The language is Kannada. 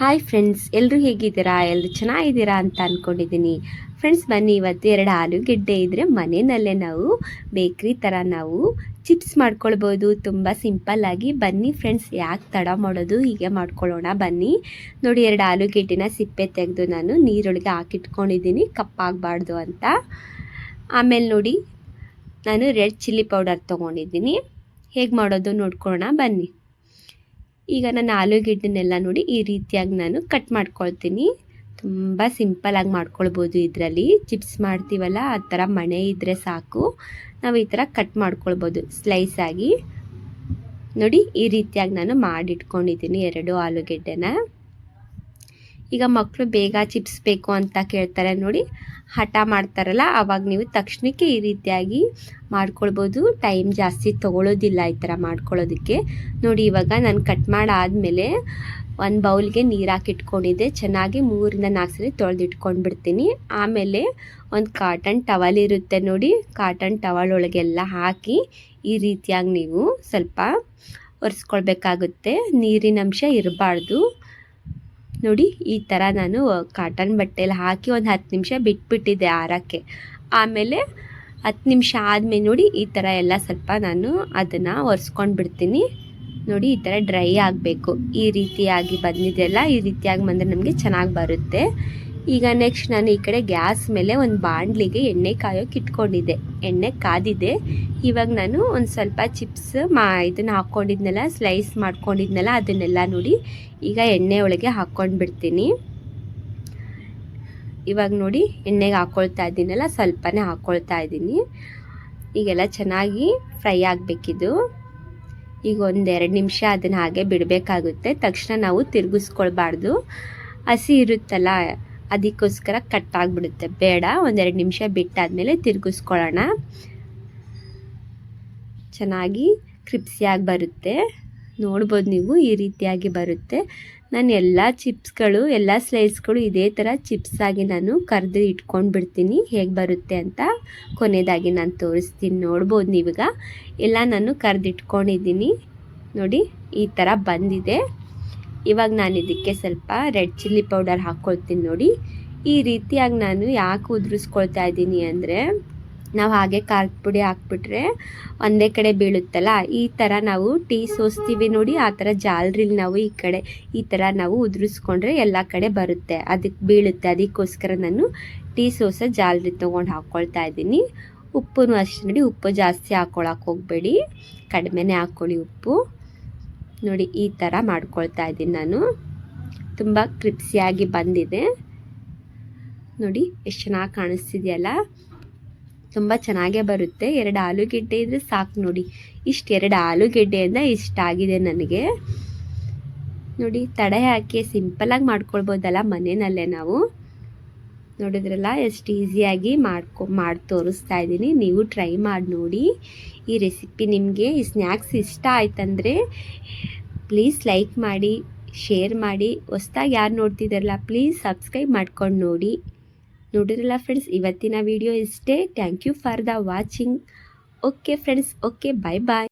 ಹಾಯ್ ಫ್ರೆಂಡ್ಸ್ ಎಲ್ಲರೂ ಹೇಗಿದ್ದೀರಾ? ಎಲ್ಲರೂ ಚೆನ್ನಾಗಿದ್ದೀರಾ ಅಂತ ಅಂದ್ಕೊಂಡಿದ್ದೀನಿ ಫ್ರೆಂಡ್ಸ್ ಬನ್ನಿ, ಇವತ್ತು ಎರಡು ಆಲೂಗೆಡ್ಡೆ ಇದ್ದರೆ ಮನೆಯಲ್ಲೇ ನಾವು ಬೇಕ್ರಿ ಥರ ನಾವು ಚಿಪ್ಸ್ ಮಾಡ್ಕೊಳ್ಬೋದು. ತುಂಬ ಸಿಂಪಲ್ಲಾಗಿ ಬನ್ನಿ ಫ್ರೆಂಡ್ಸ್ ಯಾಕೆ ತಡ ಮಾಡೋದು? ಹೀಗೆ ಮಾಡ್ಕೊಳ್ಳೋಣ. ಬನ್ನಿ. ನೋಡಿ, ಎರಡು ಆಲೂಗೆಡ್ಡೆನ ಸಿಪ್ಪೆ ತೆಗೆದು ನಾನು ನೀರೊಳಗೆ ಹಾಕಿಟ್ಕೊಂಡಿದ್ದೀನಿ. ಕಪ್ಪಾಗಬಾರ್ದು ಅಂತ. ಆಮೇಲೆ ನೋಡಿ, ನಾನು ರೆಡ್ ಚಿಲ್ಲಿ ಪೌಡರ್ ತೊಗೊಂಡಿದ್ದೀನಿ. ಹೇಗೆ ಮಾಡೋದು ನೋಡ್ಕೊಳ್ಳೋಣ. ಬನ್ನಿ. ಈಗ ನಾನು ಆಲೂಗೆಡ್ಡೆನೆಲ್ಲ ನೋಡಿ ಈ ರೀತಿಯಾಗಿ ನಾನು ಕಟ್ ಮಾಡ್ಕೊಳ್ತೀನಿ. ತುಂಬ ಸಿಂಪಲಾಗಿ ಮಾಡ್ಕೊಳ್ಬೋದು ಇದರಲ್ಲಿ. ಚಿಪ್ಸ್ ಮಾಡ್ತೀವಲ್ಲ, ಆ ಥರ ಮಣೆ ಇದ್ದರೆ ಸಾಕು. ನಾವು ಈ ಥರ ಕಟ್ ಮಾಡ್ಕೊಳ್ಬೋದು ಸ್ಲೈಸಾಗಿ ನೋಡಿ ಈ ರೀತಿಯಾಗಿ ನಾನು ಮಾಡಿಟ್ಕೊಂಡಿದ್ದೀನಿ ಎರಡು ಆಲೂಗೆಡ್ಡೆನ. ಈಗ ಮಕ್ಕಳು ಬೇಗ ಚಿಪ್ಸ್ ಬೇಕು ಅಂತ ಕೇಳ್ತಾರೆ ನೋಡಿ. ಹಠ ಮಾಡ್ತಾರಲ್ಲ ಆವಾಗ ನೀವು ತಕ್ಷಣಕ್ಕೆ ಈ ರೀತಿಯಾಗಿ ಮಾಡ್ಕೊಳ್ಬೋದು. ಟೈಮ್ ಜಾಸ್ತಿ ತೊಗೊಳೋದಿಲ್ಲ ಈ ಥರ ಮಾಡ್ಕೊಳ್ಳೋದಕ್ಕೆ ನೋಡಿ ಇವಾಗ ನಾನು ಕಟ್ ಮಾಡಾದಮೇಲೆ ಒಂದು ಬೌಲ್ಗೆ ನೀರು ಹಾಕಿಟ್ಕೊಂಡಿದ್ದೆ. ಚೆನ್ನಾಗಿ ಮೂರಿಂದ ನಾಲ್ಕು ಸರಿ ತೊಳೆದಿಟ್ಕೊಂಡು ಬಿಡ್ತೀನಿ ಆಮೇಲೆ ಒಂದು ಕಾಟನ್ ಟವಲ್ ಇರುತ್ತೆ ನೋಡಿ. ಕಾಟನ್ ಟವಲ್ ಒಳಗೆಲ್ಲ ಹಾಕಿ ಈ ರೀತಿಯಾಗಿ ನೀವು ಸ್ವಲ್ಪ ಒರೆಸ್ಕೊಳ್ಬೇಕಾಗುತ್ತೆ. ನೀರಿನ ಅಂಶ ಇರಬಾರ್ದು. ನೋಡಿ, ಈ ಥರ ನಾನು ಕಾಟನ್ ಬಟ್ಟೆಲಿ ಹಾಕಿ ಒಂದು ಹತ್ತು ನಿಮಿಷ ಬಿಟ್ಬಿಟ್ಟಿದ್ದೆ ಆರಕ್ಕೆ. ಆಮೇಲೆ ಹತ್ತು ನಿಮಿಷ ಆದಮೇಲೆ ನೋಡಿ, ಈ ಥರ ಎಲ್ಲ ಸ್ವಲ್ಪ ನಾನು ಅದನ್ನು ಒರೆಸ್ಕೊಂಡು ಬಿಡ್ತೀನಿ. ನೋಡಿ, ಈ ಥರ ಡ್ರೈ ಆಗಬೇಕು. ಈ ರೀತಿಯಾಗಿ ಬಂದಿದೆಯಲ್ಲ, ಈ ರೀತಿಯಾಗಿ ಬಂದರೆ ನಮಗೆ ಚೆನ್ನಾಗಿ ಬರುತ್ತೆ. ಈಗ ನೆಕ್ಸ್ಟ್ ನಾನು ಈ ಕಡೆ ಗ್ಯಾಸ್ ಮೇಲೆ ಒಂದು ಬಾಣಲಿಗೆ ಎಣ್ಣೆ ಕಾಯೋಕೆ ಇಟ್ಕೊಂಡಿದ್ದೆ. ಎಣ್ಣೆ ಕಾದಿದೆ. ಇವಾಗ ನಾನು ಒಂದು ಸ್ವಲ್ಪ ಚಿಪ್ಸ್ ಮಾ ಇದನ್ನು ಹಾಕ್ಕೊಂಡಿದ್ನೆಲ್ಲ ಸ್ಲೈಸ್ ಮಾಡ್ಕೊಂಡಿದ್ನಲ್ಲ, ಅದನ್ನೆಲ್ಲ ನೋಡಿ ಈಗ ಎಣ್ಣೆ ಒಳಗೆ ಹಾಕ್ಕೊಂಡ್ಬಿಡ್ತೀನಿ ಇವಾಗ ನೋಡಿ ಎಣ್ಣೆಗೆ ಹಾಕ್ಕೊಳ್ತಾ ಇದ್ದೀನಲ್ಲ, ಸ್ವಲ್ಪನೇ ಹಾಕ್ಕೊಳ್ತಾ ಇದ್ದೀನಿ. ಈಗೆಲ್ಲ ಚೆನ್ನಾಗಿ ಫ್ರೈ ಆಗಬೇಕಿದು. ಈಗ ಒಂದೆರಡು ನಿಮಿಷ ಅದನ್ನು ಹಾಗೆ ಬಿಡಬೇಕಾಗುತ್ತೆ. ತಕ್ಷಣ ನಾವು ತಿರುಗಿಸ್ಕೊಳ್ಬಾರ್ದು. ಹಸಿ ಇರುತ್ತಲ್ಲ ಅದಕ್ಕೋಸ್ಕರ ಕಟ್ ಆಗಿಬಿಡುತ್ತೆ. ಬೇಡ, ಒಂದೆರಡು ನಿಮಿಷ ಬಿಟ್ಟಾದಮೇಲೆ ತಿರುಗಿಸ್ಕೊಳ್ಳೋಣ. ಚೆನ್ನಾಗಿ ಕ್ರಿಪ್ಸಿಯಾಗಿ ಬರುತ್ತೆ. ನೋಡ್ಬೋದು ನೀವು, ಈ ರೀತಿಯಾಗಿ ಬರುತ್ತೆ. ನಾನು ಎಲ್ಲ ಚಿಪ್ಸ್ಗಳು, ಎಲ್ಲ ಸ್ಲೈಸ್ಗಳು ಇದೇ ಥರ ಚಿಪ್ಸಾಗಿ ನಾನು ಕರೆದು ಇಟ್ಕೊಂಡು ಬಿಡ್ತೀನಿ ಹೇಗೆ ಬರುತ್ತೆ ಅಂತ ಕೊನೆಯದಾಗಿ ನಾನು ತೋರಿಸ್ತೀನಿ. ನೋಡ್ಬೋದು ನೀವೀಗ. ಎಲ್ಲ ನಾನು ಕರೆದಿಟ್ಕೊಂಡಿದ್ದೀನಿ. ನೋಡಿ, ಈ ಥರ ಬಂದಿದೆ. ಇವಾಗ ನಾನು ಇದಕ್ಕೆ ಸ್ವಲ್ಪ ರೆಡ್ ಚಿಲ್ಲಿ ಪೌಡರ್ ಹಾಕ್ಕೊಳ್ತೀನಿ ನೋಡಿ. ಈ ರೀತಿಯಾಗಿ ನಾನು ಯಾಕೆ ಉದುರಿಸ್ಕೊಳ್ತಾ ಇದ್ದೀನಿ ಅಂದರೆ, ನಾವು ಹಾಗೆ ಖಾರದ ಪುಡಿ ಹಾಕ್ಬಿಟ್ರೆ ಒಂದೇ ಕಡೆ ಬೀಳುತ್ತಲ್ಲ, ಈ ಥರ ನಾವು ಟೀ ಸೋಸ್ತೀವಿ ನೋಡಿ, ಆ ಥರ ಜಾಲ್ರಿಲಿ ನಾವು ಈ ಕಡೆ, ಈ ಥರ ನಾವು ಉದುರಿಸ್ಕೊಂಡ್ರೆ ಎಲ್ಲ ಕಡೆ ಬರುತ್ತೆ. ಅದಕ್ಕೆ ಬೀಳುತ್ತೆ. ಅದಕ್ಕೋಸ್ಕರ ನಾನು ಟೀ ಸೋಸ ಜಾಲ್ರಿ ತೊಗೊಂಡು ಹಾಕ್ಕೊಳ್ತಾ ಇದ್ದೀನಿ. ಉಪ್ಪು ಅಷ್ಟೇ ನೋಡಿ, ಉಪ್ಪು ಜಾಸ್ತಿ ಹಾಕ್ಕೊಳಕ್ಕೆ ಹೋಗಬೇಡಿ. ಕಡಿಮೆನೇ ಹಾಕ್ಕೊಳ್ಳಿ ಉಪ್ಪು. ನೋಡಿ, ಈ ಥರ ಮಾಡ್ಕೊಳ್ತಾ ಇದ್ದೀನಿ ನಾನು. ತುಂಬ ಕ್ರಿಪ್ಸಿಯಾಗಿ ಬಂದಿದೆ. ನೋಡಿ, ಎಷ್ಟು ಚೆನ್ನಾಗಿ ಕಾಣಿಸ್ತಿದೆಯಲ್ಲ? ತುಂಬ ಚೆನ್ನಾಗೇ ಬರುತ್ತೆ. ಎರಡು ಆಲೂಗೆಡ್ಡೆ ಇದ್ದರೆ ಸಾಕು ನೋಡಿ. ಇಷ್ಟು ಎರಡು ಆಲೂಗೆಡ್ಡೆಯಿಂದ ಇಷ್ಟ ಆಗಿದೆ ನನಗೆ. ನೋಡಿ, ತಡೆ ಹಾಕಿ ಸಿಂಪಲಾಗಿ ಮಾಡ್ಕೊಳ್ಬೋದಲ್ಲ ಮನೆಯಲ್ಲೇ ನಾವು. ನೋಡಿದ್ರಲ್ಲ, ಎಷ್ಟು ಈಸಿಯಾಗಿ ಮಾಡ್ಕೊ, ಮಾಡಿ ತೋರಿಸ್ತಾ ಇದ್ದೀನಿ. ನೀವು ಟ್ರೈ ಮಾಡಿ ನೋಡಿ. ಈ ರೆಸಿಪಿ ನಿಮಗೆ, ಈ ಸ್ನ್ಯಾಕ್ಸ್ ಇಷ್ಟ ಆಯ್ತಂದರೆ ಪ್ಲೀಸ್ ಲೈಕ್ ಮಾಡಿ, ಶೇರ್ ಮಾಡಿ. ಹೊಸ್ದಾಗಿ ಯಾರು ನೋಡ್ತಿದ್ದಾರಲ್ಲ ಪ್ಲೀಸ್ ಸಬ್ಸ್ಕ್ರೈಬ್ ಮಾಡ್ಕೊಂಡು ನೋಡಿ. ನೋಡಿರಲ್ಲ ಫ್ರೆಂಡ್ಸ್, ಇವತ್ತಿನ ವಿಡಿಯೋ ಇಷ್ಟೇ. Thank you for the watching. Okay friends, okay bye bye